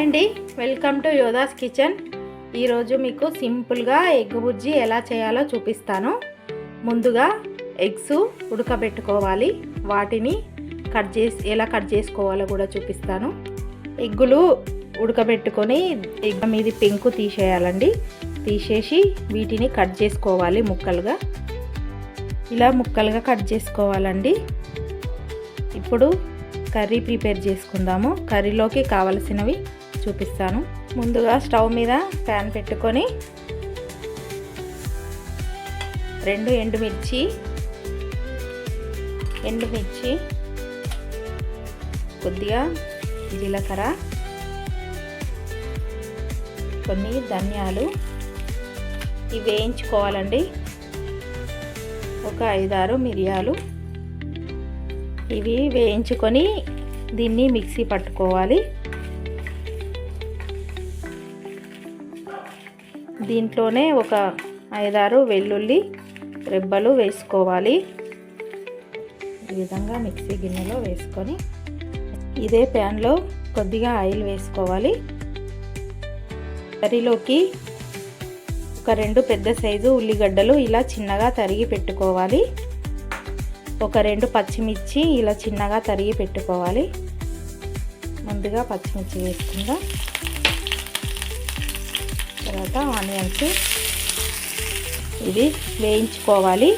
అండి welcome to Yoddhas kitchen ఈరోజు మీకు సింపుల్గా ఎగ్ బుజ్జి ఎలా చేయాలో చూపిస్తాను. ముందుగా ఎగ్స్ ఉడకబెట్టుకోవాలి. వాటిని కట్ చేసి ఎలా కట్ చేసుకోవాలో కూడా చూపిస్తాను. ఎగ్గులు ఉడకబెట్టుకొని ఎగ్ మీది పెంకు తీసేయాలండి. తీసేసి వీటిని కట్ చేసుకోవాలి ముక్కలుగా. ఇలా ముక్కలుగా కట్ చేసుకోవాలండి. ఇప్పుడు కర్రీ ప్రిపేర్ చేసుకుందాము. కర్రీలోకి కావలసినవి చూపిస్తాను. ముందుగా స్టవ్ మీద ప్యాన్ పెట్టుకొని రెండు ఎండుమిర్చి ఎండుమిర్చి కొద్దిగా జీలకర్ర కొన్ని ధనియాలు. ఇవి వేయించుకోవాలండి. ఒక ఐదారు మిరియాలు. ఇవి వేయించుకొని దీన్ని మిక్సీ పట్టుకోవాలి. దీంట్లోనే ఒక ఐదారు వెల్లుల్లి రెబ్బలు వేసుకోవాలి. ఈ విధంగా మిక్సీ గిన్నెలో వేసుకొని ఇదే ప్యాన్లో కొద్దిగా ఆయిల్ వేసుకోవాలి. కర్రీలోకి ఒక రెండు పెద్ద సైజు ఉల్లిగడ్డలు ఇలా చిన్నగా తరిగి పెట్టుకోవాలి. ఒక రెండు పచ్చిమిర్చి ఇలా చిన్నగా తరిగి పెట్టుకోవాలి. ముందుగా పచ్చిమిర్చి వేసుకుందాం. తర్వాత ఆనియన్స్. ఇది వేయించుకోవాలి.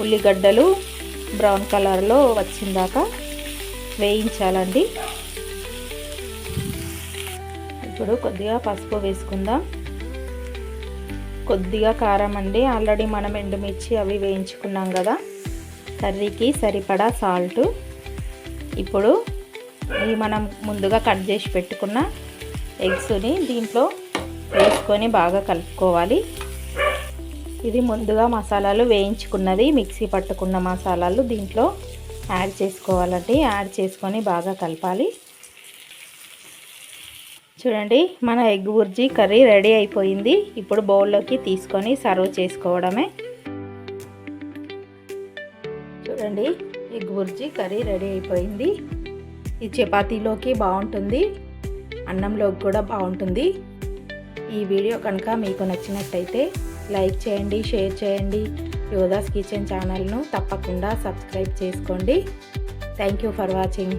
ఉల్లిగడ్డలు బ్రౌన్ కలర్లో వచ్చిందాక వేయించాలండి. ఇప్పుడు కొద్దిగా పసుపు వేసుకుందాం. కొద్దిగా కారం అండి. ఆల్రెడీ మనం ఎండుమిర్చి అవి వేయించుకున్నాం కదా. కర్రీకి సరిపడా సాల్ట్. ఇప్పుడు ఈ మనం ముందుగా కట్ చేసి పెట్టుకున్న ఎగ్స్ని దీంట్లో వేసుకొని బాగా కలుపుకోవాలి. ఇది ముందుగా మసాలాలు వేయించుకున్నది మిక్సీ పట్టుకున్న మసాలాలు దీంట్లో యాడ్ చేసుకోవాలండి. యాడ్ చేసుకొని బాగా కలపాలి. చూడండి మన ఎగ్ బుర్జీ కర్రీ రెడీ అయిపోయింది. ఇప్పుడు బౌల్లోకి తీసుకొని సర్వ్ చేసుకోవడమే. చూడండి ఎగ్ బుర్జీ కర్రీ రెడీ అయిపోయింది. ఈ చపాతీలోకి బాగుంటుంది. అన్నంలోకి కూడా బాగుంటుంది. ఈ వీడియో కనుక మీకు నచ్చినట్టయితే లైక్ చేయండి షేర్ చేయండి. యోదాస్ కిచెన్ ఛానల్ను తప్పకుండా సబ్స్క్రైబ్ చేసుకోండి. Thank you for watching.